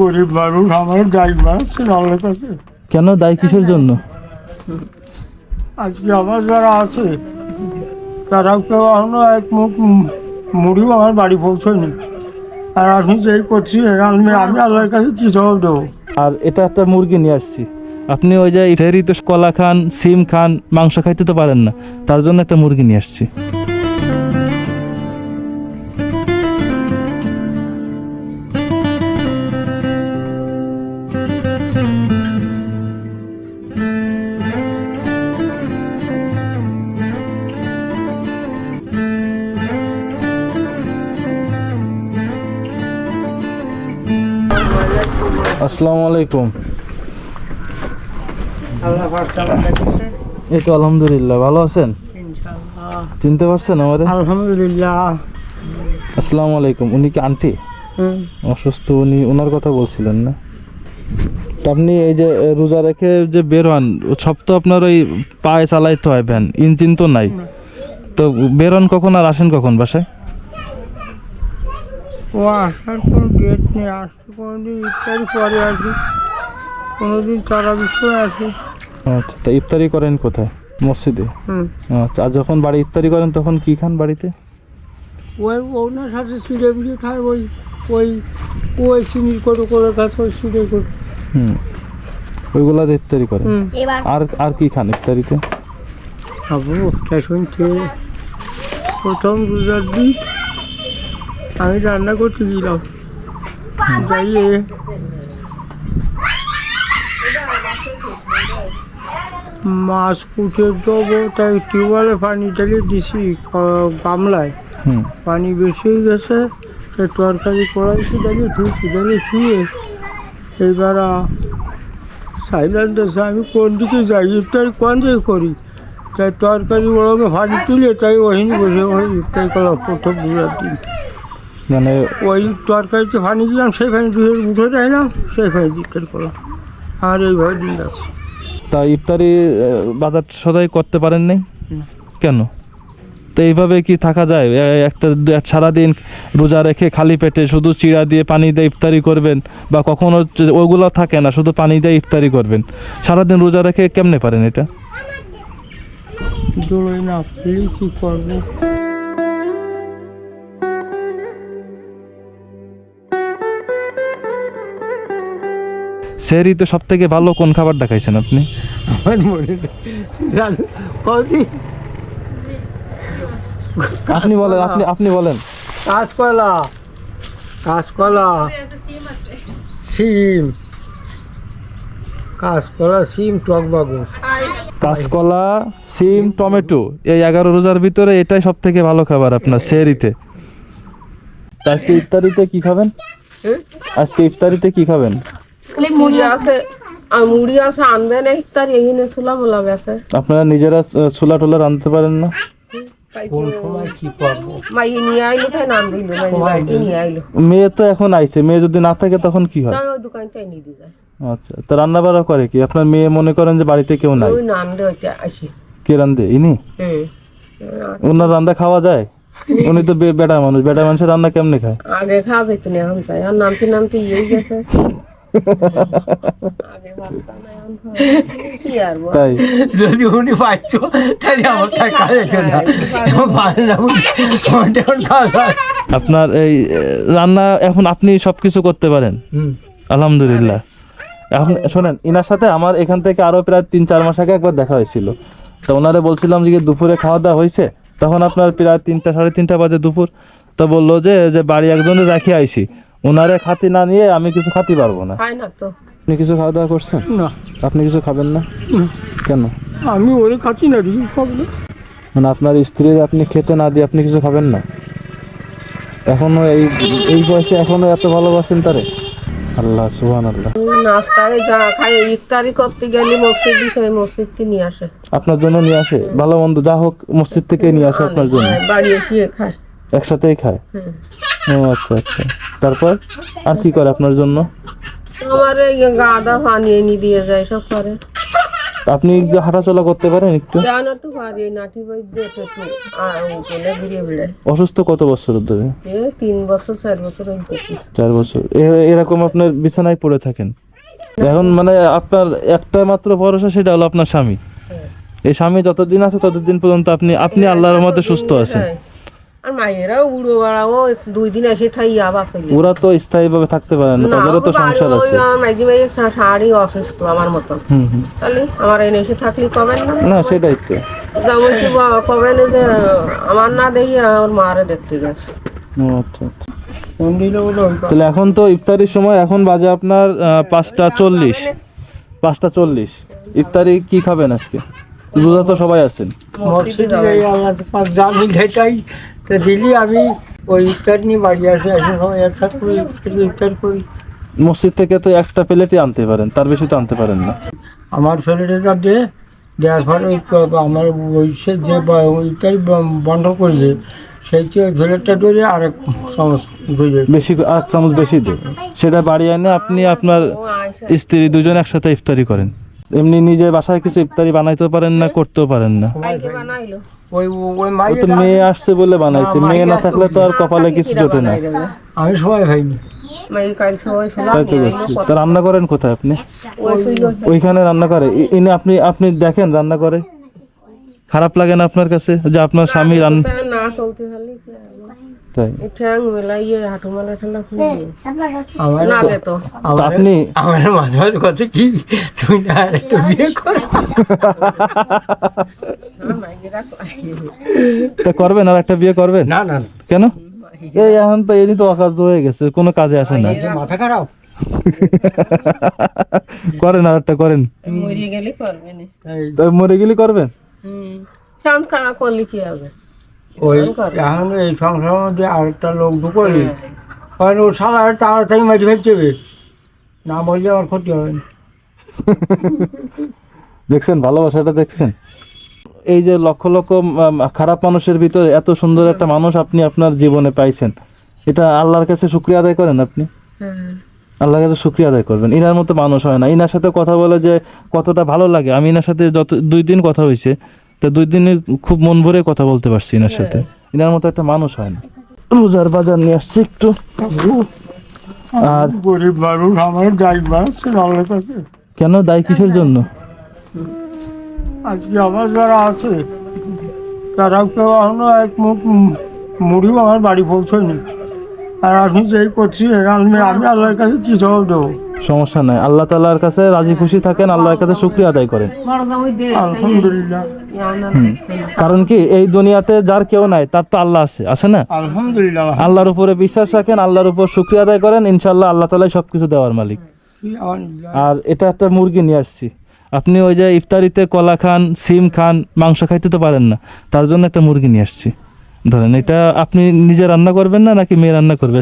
গরিব মানুষ আমার গাই মাছ আল্লাহর কাছে। কেন দায় কিসের জন্য? আজকে আমার যারা আছে তারা কেউ এখনও এক মুখ মুড়িও আমার বাড়ি পৌঁছয়নি। আর আমি যেই করছি আমি আমি আল্লাহর কাছে কি জবাব দেবো? আর এটা একটা মুরগি নিয়ে আসছি। আপনি ওই যে ফেরিতে কলা খান সিম খান মাংস খাইতে তো পারেন না। তার জন্য একটা মুরগি নিয়ে আসছি। আসসালামু আলাইকুম। এই তো আলহামদুলিল্লাহ ভালো আছেন? চিনতে পারছেন আমারে আলহামদুলিল্লাহ। আসসালামু আলাইকুম উনি কি আন্টি? অসুস্থ উনি ওনার কথা বলছিলেন না? আপনি এই যে রোজা রেখে যে বের হন সব তো আপনার ওই পায়ে চালাইতে হয় ভ্যান ইঞ্জিন তো নাই। তো বের হন কখন আর আসেন কখন বাসায়? ও আসার কোনো ডেট নেই আসতে কোনোদিন ইত্যাদি পরে আসি। কোনোদিন তারা বিষয় আসি। আচ্ছা তা ইফতারি করেন কোথায়? মসজিদে? হুম। আচ্ছা আর যখন বাড়ি ইফতারি করেন তখন কি খান বাড়িতে? ওই ওনার সাথে সিঁড়ে বিড়ে খায় ওই ওই ওই সিঁড়ির করে করে খাচ্ছে ওই সিঁড়ে করে। হুম। ওইগুলাতে ইফতারি করেন? আর আর কি খান ইফতারিতে? খাব স্টেশন থেকে প্রথম রোজার দিন আমি রান্না করতে গেলাম। যাইয়ে। মাছ পুঁতে দেবো তাই টিউবওয়েলে পানি ঢেলে দিছি গামলায়। পানি বেশি হয়ে গেছে তাই তরকারি কড়াইছি দাঁড়িয়ে ধুয়েছি দাঁড়িয়ে শুয়ে। এইবার সাইলেন্ট আছে আমি কোন দিকে যাই ইফতারি কোন দিকে করি? তাই তরকারি ওরকম ভাজি তুলে তাই ওহিনী বসে ওই ইফতারি করা প্রথম দিন মানে ওই তরকারিতে পানি দিলাম সেই ধুয়ে উঠে যাইলাম সেই ইফতারি করলাম। আর এইভাবে দিন আছে তা ইফতারি বাজার সদাই করতে পারেন নাই? না। কেন? তো এইভাবে কি থাকা যায়? একটা সারাদিন রোজা রেখে খালি পেটে শুধু চিড়া দিয়ে পানি দিয়ে ইফতারি করবেন বা কখনো ওগুলো থাকে না শুধু পানি দিয়ে ইফতারি করবেন। সারাদিন রোজা রেখে কেমনে পারেন এটা? দৌড়ই না কী করব? সেরি তো সব থেকে ভালো কোন খাবারটা খাইছেন আপনি? আমার মনে আপনি বলেন আপনি আপনি বলেন। কাঁচকলা কাঁচকলা। সিম। কাঁচকলা সিম টক বাবু কাঁচকলা সিম টমেটো এই এগারো রোজার ভিতরে এটাই সব থেকে ভালো খাবার আপনার সেরিতে আজকে ইফতারিতে কি খাবেন? আজকে ইফতারিতে কি খাবেন? মুড়ি আছে আনবে না ছোলা মোলা আপনারা নিজেরা ছোলা টোলা রাঁধতে পারেন না? কোন সময় কি করব মাই নিয়ে আইলো তাই নাম দিল মাই নিয়ে আইলো। মেয়ে তো এখন আইছে মেয়ে যদি না থাকে তখন কি হয়? আচ্ছা তা রান্না বাড়া করে কি? আপনার মেয়ে মনে করেন যে বাড়িতে কেউ নাই? কে রান্ধে ইনি? ওনার রান্না খাওয়া যায়? উনি তো বে- বেটা মানুষ বেটা মানুষের রান্না কেমনে খায়? আগে খাওয়া যেত না এখন চাই আর নামতে নামতে ইয়েই গেছে। তাই? যদি উনি পাইছো তাহলে আমার কাজে চলে আপনার এই রান্না এখন আপনি সবকিছু করতে পারেন। আলহামদুলিল্লাহ। এখন শোনেন ইনার সাথে আমার এখান থেকে আরও প্রায় তিন চার মাস আগে একবার দেখা হয়েছিল। তো ওনারে বলছিলাম যে কি দুপুরে খাওয়া দাওয়া হয়েছে? তখন আপনার প্রায় তিনটা সাড়ে তিনটা বাজে দুপুর। তো বলল যে যে বাড়ি একজনে রাখি আইছি। ওনারে খাতি না নিয়ে আমি কিছু খাতি পারব না। খায় না তো। আপনি কিছু খাওয়া দাওয়া করছেন? না। আপনি কিছু খাবেন না? কেন? আমি ওরে খাচ্ছি না রিজিক খাব না। মানে আপনার স্ত্রীর আপনি খেতে না দিয়ে আপনি কিছু খাবেন না? এখনও এই এই বয়সে এখনও এত ভালোবাসেন তারে? আল্লাহ সুহান আল্লাহ ওই নাস্তায় যা খাই ইফতারি করতে গেলে মসজিদ দিছে মসজিদ থেকে নিয়ে আসে। আপনার জন্য নিয়ে আসে? ভালো মন্দ যা হোক মসজিদ থেকে নিয়ে আসে আপনার জন্য। বাড়ি এসে খায়। একসাথেই খায়? হুম। ও আচ্ছা আচ্ছা। তারপর? আর কি করে আপনার জন্য? আমার এই গাঁদা পানি এনে দিয়ে যায় সব করে আপনি একটু হাঁটাচলা করতে পারেন একটু? জান একটু পারি নাটি বৈদ্য একটু আর চলে ঘুরে বেড়ায় অসুস্থ কত বছর ধরে? এ তিন বছর চার বছর হয়ে গেছে চার বছর। এরকম আপনার বিছানায় পড়ে থাকেন? এখন মানে আপনার একটা মাত্র ভরসা সেটা হলো আপনার স্বামী। এই স্বামী যতদিন আছে ততদিন পর্যন্ত আপনি আপনি আল্লাহর মধ্যে সুস্থ আছেন। হ্যাঁ। আর মায়েরাও বুড়ো বাড়াও দুই দিন এসে থাই আবার চলে ওরা তো স্থায়ীভাবে থাকতে পারে না তাদেরও তো সংসার আছে। মাঝে মাঝে শাড়ি অসুস্থ আমার মতো হুম হুম। তাহলে আমার এনে এসে থাকলে কবেন না? না সেটাই তো। যেমন কি কবেন যে আমার না দেখি আমার মারে দেখতে গেছে। ও আচ্ছা আচ্ছা। তাহলে এখন তো ইফতারির সময় এখন বাজে আপনার পাঁচটা চল্লিশ। পাঁচটা চল্লিশ। ইফতারি কি খাবেন আজকে? রোজা তো সবাই আছেন। তো দিলি আমি ওই ইফতার নিয়ে বাড়ি আসি আসে সবাই একসাথে করি ইফতার- করি। মসজিদ থেকে তো একটা প্লেটই আনতে পারেন তার বেশি তো আনতে পারেন না। আমার ছেলেটা দিয়ে দেওয়ার পরে আমার ওই সে যে ওইটাই বন্ধ করছে সেই চেয়ে ছেলেটা ধরে আরেক সমস্যা বুঝে বেশি এক চামচ বেশি দেবে সেটা বাড়ি এনে আপনি আপনার স্ত্রী দুজন একসাথে ইফতারি করেন। এমনি নিজে বাসায় কিছু ইফতারি বানাইতেও পারেন না করতেও পারেন না। ওই ওই ও তো মেয়ে আসছে বলে বানাইছে। মেয়ে না থাকলে তো আর কপালে কিছু জোটে না। আমি সময় শুনলাম তো রান্না করেন কোথায় আপনি? ওইখানে রান্না করে। ইনি আপনি আপনি দেখেন রান্না করে? খারাপ লাগে না আপনার কাছে? যে আপনার স্বামী রান্না আপনি আমার মাঝে মাঝে কি? তুই না বিয়ে কর। তা করবেন আর একটা বিয়ে করবেন? না না না। কেন? এই এখন তো এমনি তো অকার্য হয়ে গেছে কোনো কাজে আসে না। মাথা খারাপ। করেন আর একটা করেন। মরে গেলে করবে না এই তা মরে গেলে করবেন? হুম। শান্ত খাওয়া করলে কি হবে? ওই এখন এই সংসারের মধ্যে আরেকটা লোক ঢুকলি কারণ ও সারা তাড়াতাড়ি মাঝে ফেলছে। না বললে আমার ক্ষতি হবে না। দেখছেন ভালোবাসাটা দেখছেন? এই যে লক্ষ লক্ষ খারাপ মানুষের ভিতরে এত সুন্দর একটা মানুষ আপনি আপনার জীবনে পাইছেন এটা আল্লাহর কাছে শুক্রিয়া আদায় করেন আপনি? হ্যাঁ। আল্লাহর কাছে শুক্রিয়া আদায় করবেন। ইনার মতো মানুষ হয় না। ইনার সাথে কথা বলে যে কতটা ভালো লাগে। আমি ইনার সাথে যত দুই দিন কথা হয়েছে। তো দুই দিনে খুব মন ভরে কথা বলতে পারছি ইনার সাথে। এনার মতো একটা মানুষ হয় না। রোজার বাজার নিয়ে আসছি একটু। আর গরিব মানুষ আমার গাই বাড়াচ্ছে আল্লাহর কাছে কেন? দায় কিসের জন্য? আজকে আমার যারা আছে তারাও কেউ এখনও এক মুখ মুড়িও আমার বাড়ি পৌঁছয়নি। আর আমি যেই করছি আমি আমি আল্লাহর কাছে কি জবাব দেবো? সমস্যা নাই। আল্লাহ তাআলার কাছে রাজি খুশি থাকেন আল্লাহর কাছে শুক্রিয়া আদায় করেন। আলহামদুলিল্লাহ। কারণ কি এই দুনিয়াতে যার কেউ নাই তার তো আল্লাহ আছে। আছে না? আলহামদুলিল্লাহ। আল্লাহর উপরে বিশ্বাস রাখেন আল্লাহর উপর শুক্রিয়া আদায় করেন ইনশাল্লাহ আল্লাহ তালাই সবকিছু দেওয়ার মালিক। আর এটা একটা মুরগি নিয়ে আসছি। আপনি ওই যে ইফতারিতে কলা খান সিম খান মাংস খাইতে তো পারেন না। তার জন্য একটা মুরগি নিয়ে আসছি। ধরেন এটা আপনি নিজে রান্না করবেন না নাকি মেয়ে রান্না করবে।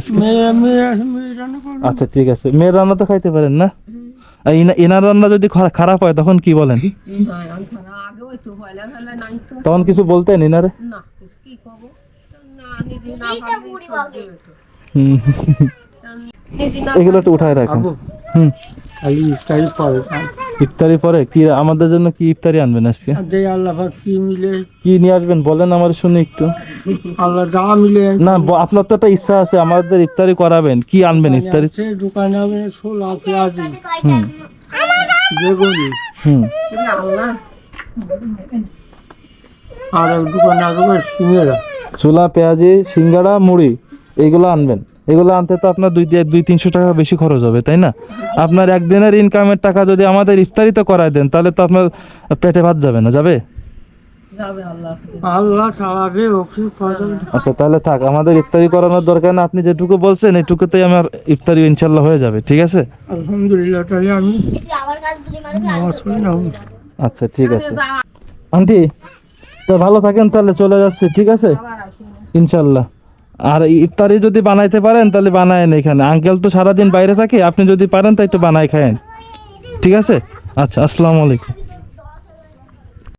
আচ্ছা ঠিক আছে। মেয়ের রান্না তো খাইতে পারেন না? ইনার রান্না যদি খারাপ হয় তখন কি বলেন? আগে ওই তো ফেলা ফেলা নাই তো তখন কিছু বলতেন তো। হুম। এগুলো একটু উঠায় রাখেন। হুম। ইফতারি পরে কি আমাদের জন্য কি ইফতারি আনবেন আজকে? আর আল্লাহ পাক কি মিলে? কি নিয়ে আসবেন? বলেন আমার শুনে একটু। আল্লাহ যা মিলে। না আপনার তো একটা ইচ্ছা আছে আমাদের ইফতারি করাবেন। কি আনবেন ইফতারি? দোকানে হবে ছোলা পেঁয়াজি। হুম। বেগুনি। হুম। আর এক দোকানে আসবে সিঙ্গেরা। ছোলা পেঁয়াজি সিঙ্গাড়া মুড়ি এইগুলো আনবেন। এগুলো আনতে তো আপনার দুই দুই তিনশো টাকা বেশি খরচ হবে তাই না? আপনার একদিনের ইনকামের টাকা যদি আমাদের ইফতারিতে করায় দেন তাহলে তো আপনার পেটে ভাত যাবে না যাবে? আচ্ছা তাহলে থাক আমাদের ইফতারি করানোর দরকার না আপনি যেটুকু বলছেন এইটুকুতেই আমার ইফতারি ইনশাল্লাহ হয়ে যাবে ঠিক আছে? আলহামদুলিল্লাহ তাহলে আমি আচ্ছা ঠিক আছে। আন্টি তো ভালো থাকেন তাহলে চলে যাচ্ছে ঠিক আছে? ইনশাল্লাহ আর ইফতারি যদি বানাইতে পারেন, তাহলে বানায়েন এখানে। আঙ্কেল তো সারাদিন বাইরে থাকে, আপনি যদি পারেন, তাই একটু বানায় খায়েন। ঠিক আছে? আচ্ছা আসসালামু আলাইকুম।